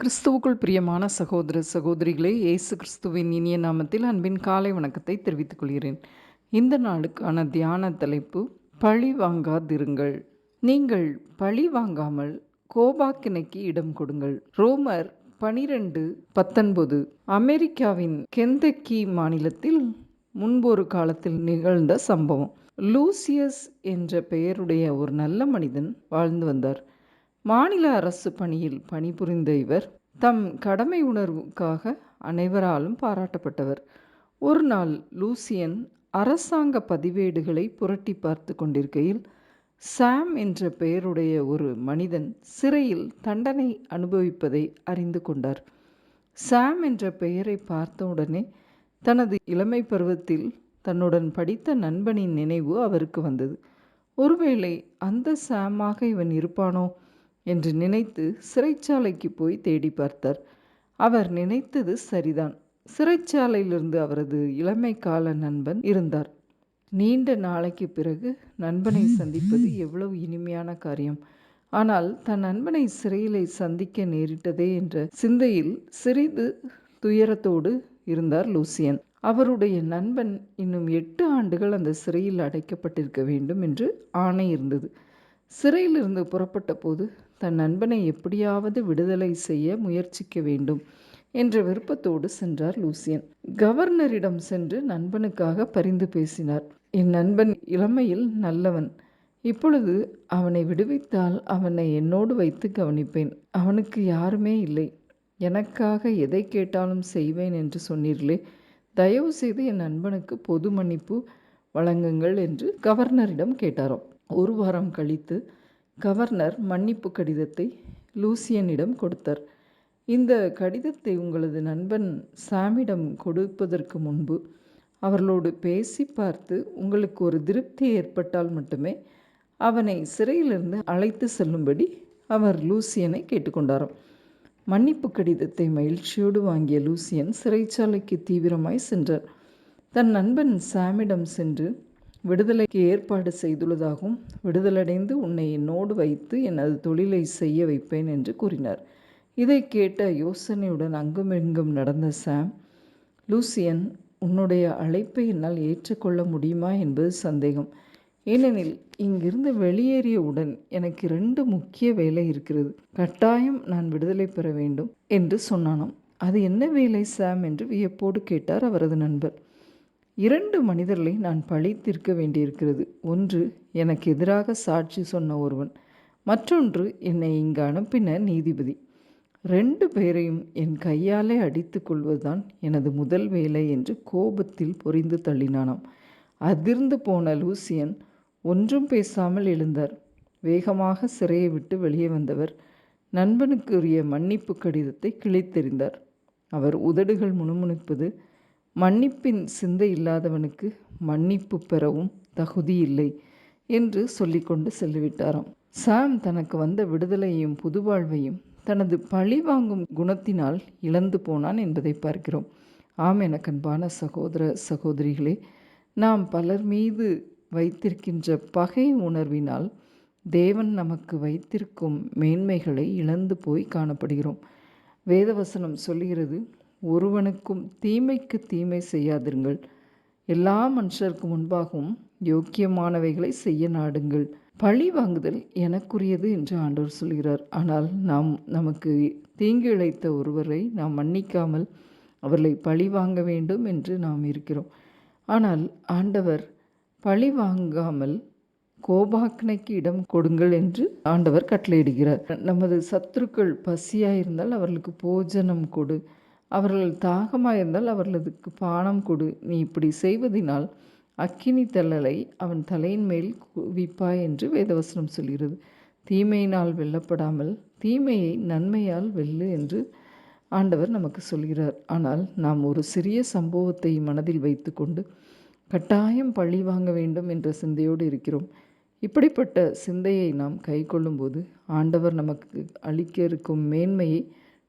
கிறிஸ்துவுக்குள் பிரியமான சகோதர சகோதரிகளே இயேசு கிறிஸ்துவின் இனிய நாமத்தில் அன்பின் காலை வணக்கத்தை தெரிவித்துக் கொள்கிறேன். இந்த நாளுக்கான தியான தலைப்பு பழி வாங்காதிருங்கள். நீங்கள் பழி வாங்காமல் கோபாக்கினைக்கு இடம் கொடுங்கள். ரோமர் பனிரெண்டு பத்தொன்பது. அமெரிக்காவின் கெந்தக்கி மாநிலத்தில் முன்பொரு காலத்தில் நிகழ்ந்த சம்பவம். லூசியஸ் என்ற பெயருடைய ஒரு நல்ல மனிதன் வாழ்ந்து வந்தார். மாநில அரசு பணியில் பணிபுரிந்த இவர் தம் கடமை உணர்வுக்காக அனைவராலும் பாராட்டப்பட்டவர். ஒரு நாள் லூசியன் அரசாங்க பதிவேடுகளை புரட்டி பார்த்து கொண்டிருக்கையில் சாம் என்ற பெயருடைய ஒரு மனிதன் சிறையில் தண்டனை அனுபவிப்பதை அறிந்து கொண்டார். சாம் என்ற பெயரை பார்த்தவுடனே தனது இளமை பருவத்தில் தன்னுடன் படித்த நண்பனின் நினைவு அவருக்கு வந்தது. ஒருவேளை அந்த சாமாக இவன் இருப்பானோ? என்று நினைத்து சிறைச்சாலைக்கு போய் தேடி பார்த்தார். அவர் நினைத்தது சரிதான். சிறைச்சாலையிலிருந்து அவரது இளமை கால நண்பன் இருந்தார். நீண்ட நாளைக்கு பிறகு நண்பனை சந்திப்பது எவ்வளவு இனிமையான காரியம். ஆனால் தன் நண்பனை சிறையிலே சந்திக்க நேரிட்டதே என்ற சிந்தையில் சிறிது துயரத்தோடு இருந்தார் லூசியன். அவருடைய நண்பன் இன்னும் எட்டு ஆண்டுகள் அந்த சிறையில் அடைக்கப்பட்டிருக்க வேண்டும் என்று ஆணை இருந்தது. சிறையிலிருந்து புறப்பட்ட போது தன் நண்பனை எப்படியாவது விடுதலை செய்ய முயற்சிக்க வேண்டும் என்ற விருப்பத்தோடு சென்றார் லூசியன். கவர்னரிடம் சென்று நண்பனுக்காக பரிந்து பேசினார். என் நண்பன் இளமையில் நல்லவன். இப்பொழுது அவனை விடுவித்தால் அவனை என்னோடு வைத்து கவனிப்பேன். அவனுக்கு யாருமே இல்லை. எனக்காக எதை கேட்டாலும் செய்வேன் என்று சொன்னீர்களே. தயவு செய்து என் நண்பனுக்கு பொது மன்னிப்பு வழங்குங்கள் என்று கவர்னரிடம் கேட்டாராம். ஒரு வாரம் கழித்து கவர்னர் மன்னிப்பு கடிதத்தை லூசியனிடம் கொடுத்தார். இந்த கடிதத்தை உங்களது நண்பன் சாமிடம் கொடுப்பதற்கு முன்பு அவர்களோடு பேசி பார்த்து உங்களுக்கு ஒரு திருப்தி ஏற்பட்டால் மட்டுமே அவனை சிறையிலிருந்து அழைத்து செல்லும்படி அவர் லூசியனை கேட்டுக்கொண்டாராம். மன்னிப்பு கடிதத்தை மகிழ்ச்சியோடு வாங்கிய லூசியன் சிறைச்சாலைக்கு தீவிரமாய் சென்றார். தன் நண்பன் சாமிடம் சென்று விடுதலைக்கு ஏற்பாடு செய்துள்ளதாகவும் விடுதலடைந்து உன்னை என்னோடு வைத்து எனது தொழிலை செய்ய வைப்பேன் என்று கூறினார். இதை கேட்ட யோசனையுடன் அங்குமிங்கும் நடந்த சாம் லூசியன் உன்னுடைய அழைப்பை என்னால் ஏற்றுக்கொள்ள முடியுமா? என்பது சந்தேகம். ஏனெனில் இங்கிருந்து வெளியேறியவுடன் எனக்கு ரெண்டு முக்கிய வேலை இருக்கிறது. கட்டாயம் நான் விடுதலை பெற வேண்டும் என்று சொன்னானாம். அது என்ன வேலை சாம்? என்று வியப்போடு கேட்டார் அவரது நண்பர். இரண்டு மனிதர்களை நான் பழி தீர்க்க வேண்டியிருக்கிறது. ஒன்று எனக்கு எதிராக சாட்சி சொன்ன ஒருவன். மற்றொன்று என்னை இங்கு அனுப்பின நீதிபதி. ரெண்டு பேரையும் என் கையாலே அடித்து கொள்வதுதான் எனது முதல் வேலை என்று கோபத்தில் பொறிந்து தள்ளினானாம். அதிர்ந்து போன லூசியன் ஒன்றும் பேசாமல் எழுந்தார். வேகமாக சிறையை விட்டு வெளியே வந்தவர் நண்பனுக்குரிய மன்னிப்பு கடிதத்தை கிழித்தெறிந்தார். அவர் உதடுகள் முணுமுணுப்பது மன்னிப்பின் சிந்தை இல்லாதவனுக்கு மன்னிப்பு பெறவும் தகுதி இல்லை என்று சொல்லிக்கொண்டு செல்லிவிட்டாராம். சாம் தனக்கு வந்த விடுதலையையும் புதுவாழ்வையும் தனது பழி வாங்கும் குணத்தினால் இழந்து போனான் என்பதை பார்க்கிறோம். ஆம் எனக்கன்பான சகோதர சகோதரிகளே நாம் பலர் மீது வைத்திருக்கின்ற பகை உணர்வினால் தேவன் நமக்கு வைத்திருக்கும் மேன்மைகளை இழந்து போய் காணப்படுகிறோம். வேதவசனம் சொல்லுகிறது ஒருவனுக்கும் தீமைக்கு தீமை செய்யாதிருங்கள். எல்லா மனுஷருக்கு முன்பாகவும் யோக்கியமானவைகளை செய்ய நாடுங்கள். பழி வாங்குதல் எனக்குரியது என்று ஆண்டவர் சொல்கிறார். ஆனால் நாம் நமக்கு தீங்கு இழைத்த ஒருவரை நாம் மன்னிக்காமல் அவர்களை பழி வாங்க வேண்டும் என்று நாம் இருக்கிறோம். ஆனால் ஆண்டவர் பழி வாங்காமல் கோபாக்கனைக்கு இடம் கொடுங்கள் என்று ஆண்டவர் கட்டளையிடுகிறார். நமது சத்துருக்கள் பசியாக இருந்தால் அவர்களுக்கு போஜனம் கொடு. அவர்கள் தாகமாக இருந்தால் அவர்களுக்கு பானம் கொடு. நீ இப்படி செய்வதினால் அக்கினி தள்ளலை அவன் தலையின் மேல் குவிப்பாய் என்று வேதவசனம் சொல்கிறது. தீமையினால் வெல்லப்படாமல் தீமையை நன்மையால் வெல்லு என்று ஆண்டவர் நமக்கு சொல்கிறார். ஆனால் நாம் ஒரு சிறிய சம்பவத்தை மனதில் வைத்துக்கொண்டு கட்டாயம் பழி வாங்க வேண்டும் என்ற சிந்தையோடு இருக்கிறோம். இப்படிப்பட்ட சிந்தையை நாம் கை கொள்ளும்போது ஆண்டவர் நமக்கு அளிக்க இருக்கும் மேன்மையை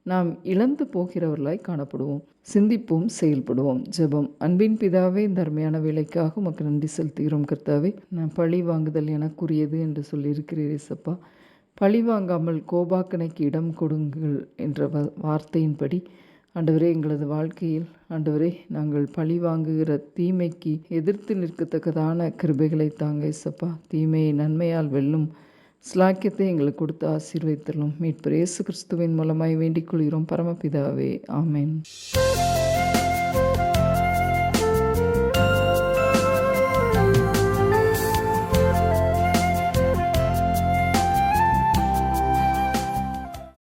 நாம் இழந்து போகிறவர்களாய் காணப்படுவோம். சிந்திப்போம் செயல்படுவோம். ஜெபம். அன்பின் பிதாவே இந்த அருமையான வேலைக்காக உமக்கு நன்றி செலுத்துகிறோம் கர்த்தாவே. நான் பழி வாங்குதல் எனக்குரியது என்று சொல்லியிருக்கிறீர் இசப்பா பழிவாங்காமல் கோபாக்கனைக்கு இடம் கொடுங்கள் என்ற வ வார்த்தையின்படி ஆண்டவரே எங்களது வாழ்க்கையில் ஆண்டவரே நாங்கள் பழி வாங்குகிற தீமைக்கு எதிர்த்து நிற்கத்தக்கதான கிருபைகளை தாங்க இசப்பா தீமையை நன்மையால் வெல்லும் ஸ்லாக்கியத்தை எங்களுக்கு கொடுத்து ஆசீர்வைத்தரலும் மீட்பர் இயேசு கிறிஸ்துவின் மூலமாய் வேண்டிக் கொள்கிறோம். பரமபிதாவே ஆமேன்.